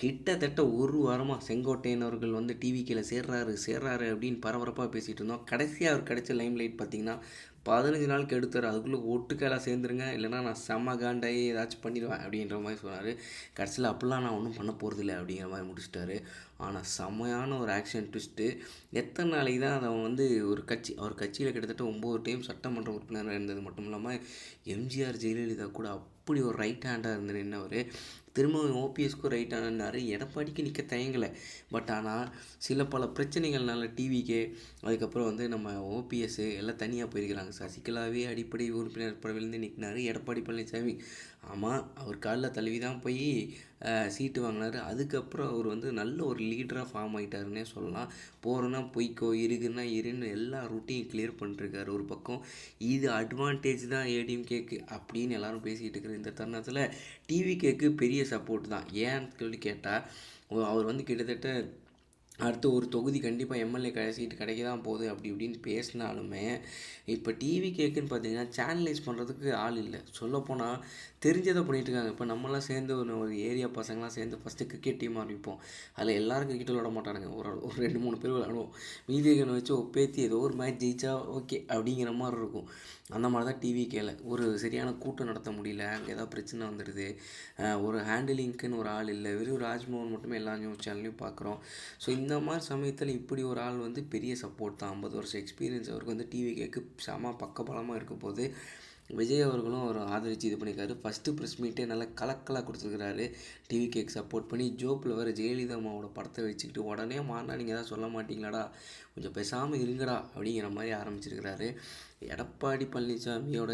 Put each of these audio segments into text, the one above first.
கிட்டத்தட்ட ஒரு வாரமாக செங்கோட்டையன் அவர்கள் வந்து டிவிக்கில் சேர்றாரு சேர்றாரு அப்படின்னு பரபரப்பாக பேசிகிட்டு இருந்தோம். கடைசியாக அவர் கிடைச்ச லைம் லைட் பார்த்தீங்கன்னா பதினஞ்சு நாளுக்கு எடுத்தார். அதுக்குள்ளே ஒட்டுக்கெல்லாம் சேர்ந்துருங்க இல்லைனா நான் செம்ம காண்டாயி ஏதாச்சும் பண்ணிடுவேன் அப்படின்ற மாதிரி சொன்னார். கடைசியில் அப்படிலாம் நான் ஒன்றும் பண்ண போகிறதில்ல அப்படிங்கிற மாதிரி முடிச்சிட்டாரு. ஆனால் செம்மையான ஒரு ஆக்ஷன் ட்விஸ்ட்டு எத்தனை நாளைக்கு தான் அதை வந்து ஒரு கட்சி அவர் கட்சியில் கிட்டத்தட்ட ஒம்பது டைம் சட்டமன்ற உறுப்பினராக இருந்தது மட்டும் இல்லாமல் எம்ஜிஆர் ஜெயலலிதா கூட அப்படி ஒரு ரைட் ஹேண்டாக இருந்து நின்றவர் திரும்பவும் ஓபிஎஸ்க்கும் ரைட் ஆனார் எடப்பாடிக்கு நிற்க தயங்கலை. பட் ஆனால் சில பல பிரச்சனைகள்னால டிவிக்கே அதுக்கப்புறம் வந்து நம்ம ஓபிஎஸ் எல்லாம் தனியாக போயிருக்கிறாங்க. சசிகலாவே அடிப்படை உறுப்பினர் பதவியிலேருந்து நிற்கினார் எடப்பாடி பழனிசாமி ஆமாம் அவர் காலில் தழுவி தான் போய் சீட்டு வாங்கினார். அதுக்கப்புறம் அவர் வந்து நல்ல ஒரு லீடராக ஃபார்ம் ஆகிட்டாருன்னே சொல்லலாம். போகிறோன்னா பொய்க்கோ இருக்குன்னா இருன்னு எல்லா ரூட்டையும் கிளியர் பண்ணிருக்காரு ஒரு பக்கம் இது அட்வான்டேஜ் தான் ஏடிஎம் கேக்கு அப்படின்னு எல்லாரும் பேசிகிட்டு இருக்கிற இந்த தருணத்தில் டிவி கேக்கு பெரிய சப்போர்ட் தான். ஏன்னு சொல்லி கேட்டால் அவர் வந்து கிட்டத்தட்ட அடுத்து ஒரு தொகுதி கண்டிப்பாக எம்எல்ஏ க சீட்டு கிடைக்க தான் போகுது. அப்படி இப்படின்னு பேசினாலுமே இப்போ டிவி கேக்குன்னு பார்த்தீங்கன்னா சேனலைஸ் பண்ணுறதுக்கு ஆள் இல்லை. சொல்லப்போனால் தெரிஞ்சதை பண்ணிகிட்டு இருக்காங்க. இப்போ நம்மளாம் சேர்ந்து ஒரு ஒரு ஏரியா பசங்களாம் சேர்ந்து ஃபஸ்ட்டு கிரிக்கெட் டீம் ஆரம்பிப்போம். அதில் எல்லோரும் கிரிக்கெட் விளாட மாட்டானுங்க. ஒரு ஒரு ரெண்டு மூணு பேர் விளாடுவோம் மீதி வச்சு ஒப்பேத்தி ஏதோ ஒரு மேட்ச் ஜெயிச்சா ஓகே அப்படிங்கிற மாதிரி இருக்கும். அந்த மாதிரி தான் டிவி கேல ஒரு சரியான கூட்டம் நடத்த முடியல. அங்கே ஏதாவது பிரச்சனை வந்துடுது ஒரு ஹேண்டிலிங்க்குன்னு ஒரு ஆள் இல்லை. வெறும் ராஜ்மோகன் மட்டுமே எல்லா நியூஸ் சேனல்லையும் பார்க்குறோம் ஸோ இந்த மாதிரி சமயத்தில் இப்படி ஒரு ஆள் வந்து பெரிய சப்போர்ட் தான். ஐம்பது வருஷம் எக்ஸ்பீரியன்ஸ் அவருக்கு வந்து டிவி கேக்கு செம பக்கபலமாக இருக்க போது விஜய் அவர்களும் அவர் ஆதரித்து இது பண்ணியிருக்காரு. ஃபஸ்ட்டு ப்ரெஸ் மீட்டே நல்லா கலக்கலாக கொடுத்துருக்குறாரு. டிவி கேக் சப்போர்ட் பண்ணி ஜோப்பில் வேறு ஜெயலலிதா அம்மாவோட படத்தை வச்சுக்கிட்டு உடனே மாறினா நீங்கள் எதாவது சொல்ல மாட்டீங்களாடா? கொஞ்சம் பேசாமல் இருங்கடா அப்படிங்கிற மாதிரி ஆரம்பிச்சிருக்கிறாரு. எடப்பாடி பழனிசாமியோட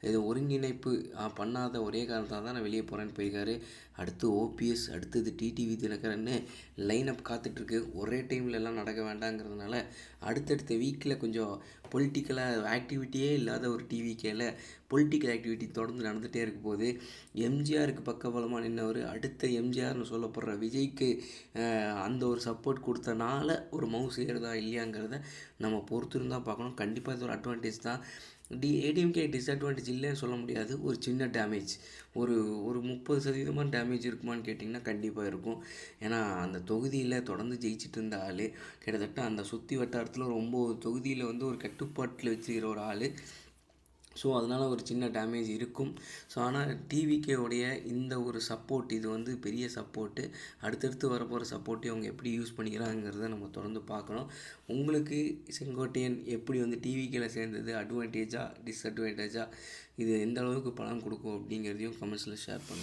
இது ஒருங்கிணைப்பு பண்ணாத ஒரே காரணத்தால் தான் நான் வெளியே போகிறேன்னு போயிருக்காரு. அடுத்து ஓபிஎஸ் அடுத்தது டிடிவி தினகரன்னு லைன் அப் காத்துட்ருக்கு. ஒரே டைமில் எல்லாம் நடக்க வேண்டாங்கிறதுனால அடுத்தடுத்த வீக்கில் கொஞ்சம் பொலிட்டிக்கலாக ஆக்டிவிட்டியே இல்லாத ஒரு டிவிக்கேல பொலிட்டிக்கல் ஆக்டிவிட்டி தொடர்ந்து நடந்துகிட்டே இருக்க போது எம்ஜிஆருக்கு பக்கபலமாக நின்றவர் அடுத்த எம்ஜிஆர்னு சொல்லப்படுற விஜய்க்கு அந்த ஒரு சப்போர்ட் கொடுத்தனால ஒரு மவுஸ் ஏறுதா இல்லையாங்கிறத நம்ம பொறுத்து இருந்தால் பார்க்கணும். கண்டிப்பாக இது ஒரு அட்வான்டேஜ் தான். டி ஏடிஎம்கே டிஸ்அட்வான்டேஜ் இல்லைன்னு சொல்ல முடியாது. ஒரு சின்ன டேமேஜ் ஒரு ஒரு முப்பது சதவீதமான டேமேஜ் இருக்குமான்னு கேட்டிங்கன்னா கண்டிப்பாக இருக்கும். ஏன்னா அந்த தொகுதியில் தொடர்ந்து ஜெயிச்சுட்டு இருந்த ஆள் கிட்டத்தட்ட அந்த சுற்றி வட்டாரத்தில் ரொம்ப தொகுதியில் வந்து ஒரு கட்டுப்பாட்டில் வச்சுக்கிற ஒரு ஆள் ஸோ அதனால் ஒரு சின்ன டேமேஜ் இருக்கும். ஸோ ஆனால் டிவிகே உடைய இந்த ஒரு சப்போர்ட் இது வந்து பெரிய சப்போர்ட்டு அடுத்தடுத்து வரப்போகிற சப்போர்ட்டையும் அவங்க எப்படி யூஸ் பண்ணிக்கிறாங்கிறத நம்ம தொடர்ந்து பார்க்கணும். உங்களுக்கு செங்கோட்டையன் எப்படி வந்து டிவிக்கில் சேர்ந்தது அட்வான்டேஜாக டிஸ்அட்வான்டேஜாக இது எந்த அளவுக்கு பலன் கொடுக்கும் அப்படிங்கிறதையும் கமெண்ட்ஸில் ஷேர் பண்ணுங்கள்